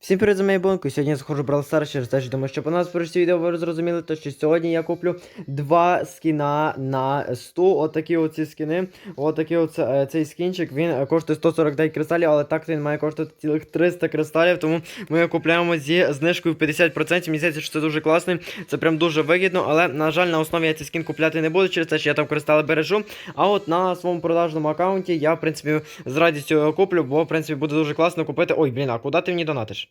Всім привіт, з моєї бонку. Сьогодні я заходжу в Brawl Stars через те, що думаю, що по нас перші відео ви зрозуміли, то що сьогодні я куплю два скіна на 100. Отакі оці скіни. Отакий оце, е, цей скінчик. Він коштує 149 кристалів, але так він має коштувати цілих 300 кристалів. Тому ми його купляємо зі знижкою в 50%. Мені здається, що це дуже класно. Це прям дуже вигідно. Але, на жаль, на основі я цей скін купляти не буду, через те, що я там кристали бережу. А от на своєму продажному аккаунті я, в принципі, з радістю його куплю, бо, в принципі, буде дуже класно купити. Ой, блін, а куди ти мені донатиш?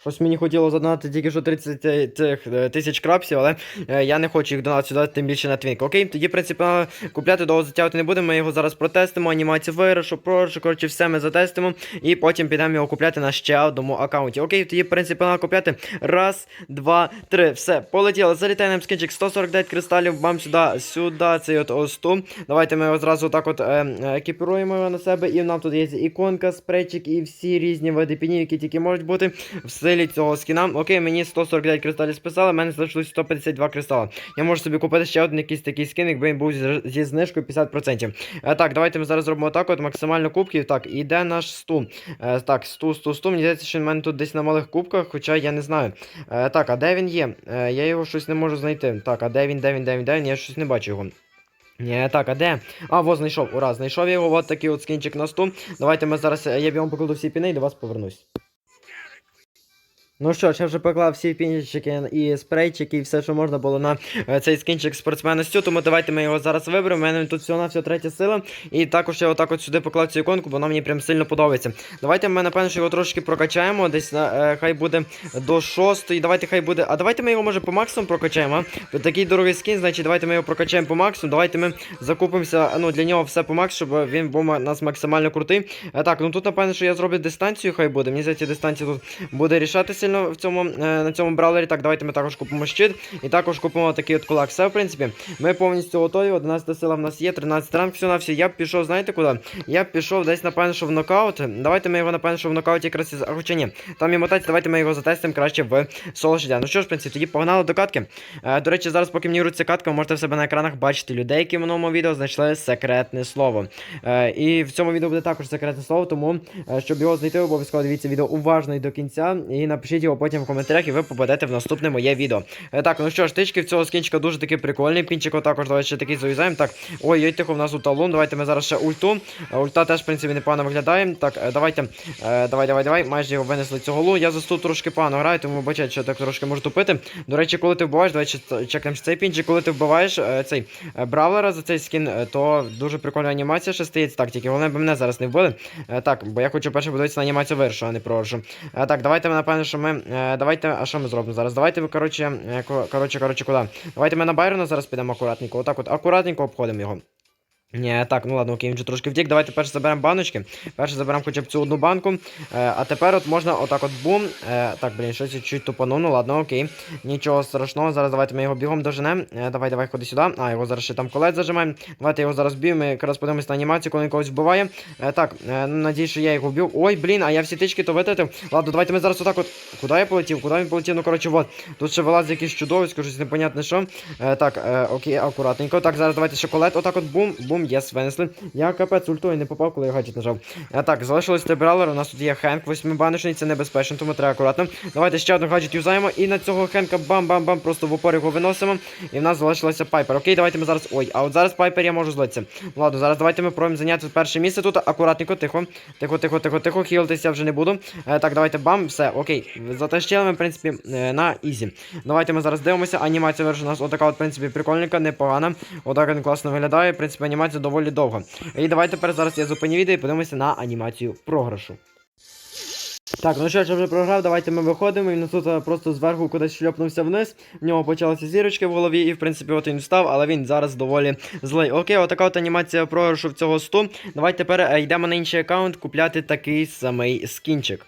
Щось мені хотіло задонати тільки що 30 цих е, тисяч крапсів, але е, я не хочу їх донати сюди, тим більше на твінк. Окей, тоді, в принципі, е, купляти довго затягувати не будемо. Ми його зараз протестимо, анімацію виграшу, прошу, коротше, все ми затестимо. І потім підемо його купляти на ще одному аккаунті. Окей, тоді, в принципі, треба купляти. Раз, два, три. Все, полетіло. Залітає нам скінчик 149 кристалів. Бам сюди, сюди, цей от осту. Давайте ми його зразу так от е, е, екіпіруємо його на себе. І нам тут є іконка, спрейчик і всі різні види пінів, які тільки можуть бути в силі цього скіна. Окей, мені 149 кристалів списали, мене залишилось 152 кристали. Я можу собі купити ще один якийсь такий скін, якби він був зі, знижкою 50%. Е, так, давайте ми зараз зробимо так, от максимально кубків. Так, іде наш сту. Е, так, сту, сту, сту. Мені здається, що він мене тут десь на малих кубках, хоча я не знаю. Е, так, а де він є? Е, я його щось не можу знайти. Так, а де він, де він, де він, де він? Я щось не бачу його. Ні, так, а де? А, во, знайшов, ура, знайшов його, от такий от скінчик на сту. Давайте ми зараз, е, я бігом покладу всі піни і до вас повернусь. Ну що ж, я вже поклав всі пінчики і спрейчики, і все, що можна було на е, цей скінчик спортсмена Стю, тому давайте ми його зараз виберемо. У мене тут всього на всього третя сила. І також я отак от сюди поклав цю іконку, бо вона мені прям сильно подобається. Давайте ми, напевно, що його трошки прокачаємо. Десь е, хай буде до шостої. Давайте хай буде. А давайте ми його може по максимуму прокачаємо. а? Такий дорогий скін, значить, давайте ми його прокачаємо по максимуму. Давайте ми закупимося. Ну, для нього все по максимуму, щоб він був у нас максимально крутий. Е, так, ну тут, напевно, що я зроблю дистанцію, хай буде. Мені здається, дистанція тут буде рішатися сильно в цьому, е, на цьому браулері. Так, давайте ми також купимо щит і також купимо такий от кулак. Все, в принципі, ми повністю готові. 11 сила в нас є, 13 ранг, все на все. Я б пішов, знаєте куди? Я б пішов десь, напевно, що в нокаут. Давайте ми його, напевно, що в нокауті якраз із. Хоча ні. Там є мотація, давайте ми його затестимо краще в соло. Ну що ж, в принципі, тоді погнали до катки. Е, до речі, зараз, поки мені руться катка, ви можете в себе на екранах бачити людей, які в минулому відео знайшли секретне слово. Е, і в цьому відео буде також секретне слово, тому щоб його знайти, обов'язково дивіться відео уважно і до кінця. І напишіть його потім в коментарях, і ви попадете в наступне моє відео. Е, так, ну що ж, тички в цього скінчика дуже таки прикольний. Пінчико також давайте ще такий завізаємо. Так, ой, ой, тихо, в нас тут талон. Давайте ми зараз ще ульту. Е, Ульта теж, в принципі, непогано виглядає. Так, е, давайте. Давай, давай, давай. Майже його винесли цього лу. Я за стул трошки погано граю, тому бачите, що так трошки можу тупити. До речі, коли ти вбиваєш, давайте чекаємо цей пінчик, коли ти вбиваєш цей бравлера за цей скін, то дуже прикольна анімація ще стається. Так, тільки головне, бо мене зараз не вбили. Так, бо я хочу перше подивитися на анімацію виршу, а не прошу. Е, Так, давайте ми, напевно, що ми. Е, Давайте, а що ми зробимо зараз? Давайте ви, коротше, е, коротше, коротше, куди? Давайте ми на Байрона зараз підемо акуратненько. Отак от акуратненько обходимо його. Ні, так, ну ладно, окей, він вже трошки втік. Давайте перше заберемо баночки. Перше заберемо хоча б цю одну банку. Е, а тепер от можна отак от бум. Е, так, блін, щось я чуть тупанув, ну ладно, окей. Нічого страшного. Зараз давайте ми його бігом доженемо. Е, давай, давай, ходи сюди. А, його зараз ще там колець зажимаємо. Давайте його зараз б'ємо. Ми якраз подивимось на анімацію, коли він когось вбиває. Е, так, е, ну, надіюсь, що я його вбив. Ой, блін, а я всі тички то витратив. Ладно, давайте ми зараз отак от. Куди я полетів? Куди він полетів? Ну, коротше, вот. Тут ще вилазить якийсь чудовисько, щось непонятне що. Е, так, е, окей, акуратненько. Так, зараз давайте ще колет. Отак от бум, бум, єс, винесли. Я капець ультою не попав, коли я гаджет нажав. А так, залишилось три бралери. У нас тут є Хенк, восьмибаночний, це небезпечно, тому треба акуратно. Давайте ще один гаджет юзаємо. І на цього Хенка бам-бам-бам, просто в упор його виносимо. І в нас залишилося Пайпер. Окей, давайте ми зараз. Ой, а от зараз Пайпер я можу злитися. Ладно, зараз давайте ми пробуємо зайняти перше місце тут. Акуратненько, тихо. Тихо, тихо, тихо, тихо. Хілитися вже не буду. Е, так, давайте бам, все, окей. Затащили ми, в принципі, е, на ізі. Давайте ми зараз дивимося. Анімація верша у нас отака, от, в принципі, прикольненька, непогана. Отак класно виглядає. В принципі, анімація доволі довга. І давайте тепер зараз я зупиню відео і подивимося на анімацію програшу. Так, ну що я вже програв, давайте ми виходимо. Він тут е, просто зверху кудись шльопнувся вниз. В нього почалися зірочки в голові, і в принципі от він встав, але він зараз доволі злий. Окей, отака от анімація програшу в цього 100. Давайте тепер е, йдемо на інший аккаунт купляти такий самий скінчик.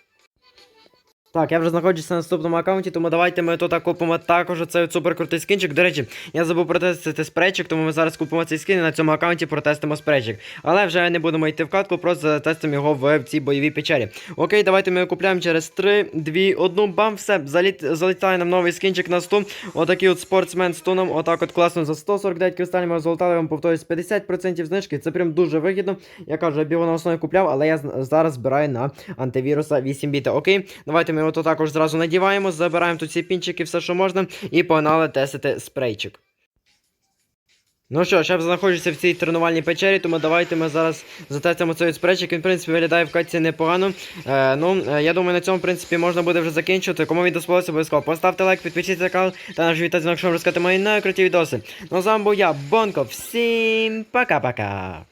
Так, я вже знаходжуся на наступному аккаунті, тому давайте ми тут купимо також цей супер крутий скінчик. До речі, я забув протестити спрейчик, тому ми зараз купимо цей скін і на цьому аккаунті протестимо спрейчик. Але вже не будемо йти в катку, просто затестимо його в цій бойовій печері. Окей, давайте ми купляємо через 3, 2, 1, бам, все, заліт, залітає нам новий скінчик на 100. Отакий от спортсмен з туном, отак от класно за 149 кристалів ми золотали, вам повторюсь, 50% знижки. Це прям дуже вигідно. Я кажу, я б на основі купляв, але я зараз збираю на антивіруса 8 біта. Окей, давайте ми його тут також зразу надіваємо, забираємо тут ці пінчики, все, що можна, і погнали тестити спрейчик. Ну що я знаходжуся в цій тренувальній печері, тому давайте ми зараз затестимо цей спрейчик. Він, в принципі, виглядає в катці непогано. Е, ну, е, я думаю, на цьому, в принципі, можна буде вже закінчувати. Кому відео сподобалося, обов'язково поставте лайк, підпишіться на канал та наш вітаю, якщо вам розказати мої найкруті відоси. Ну, з вами був я, Бонко. Всім пока-пока.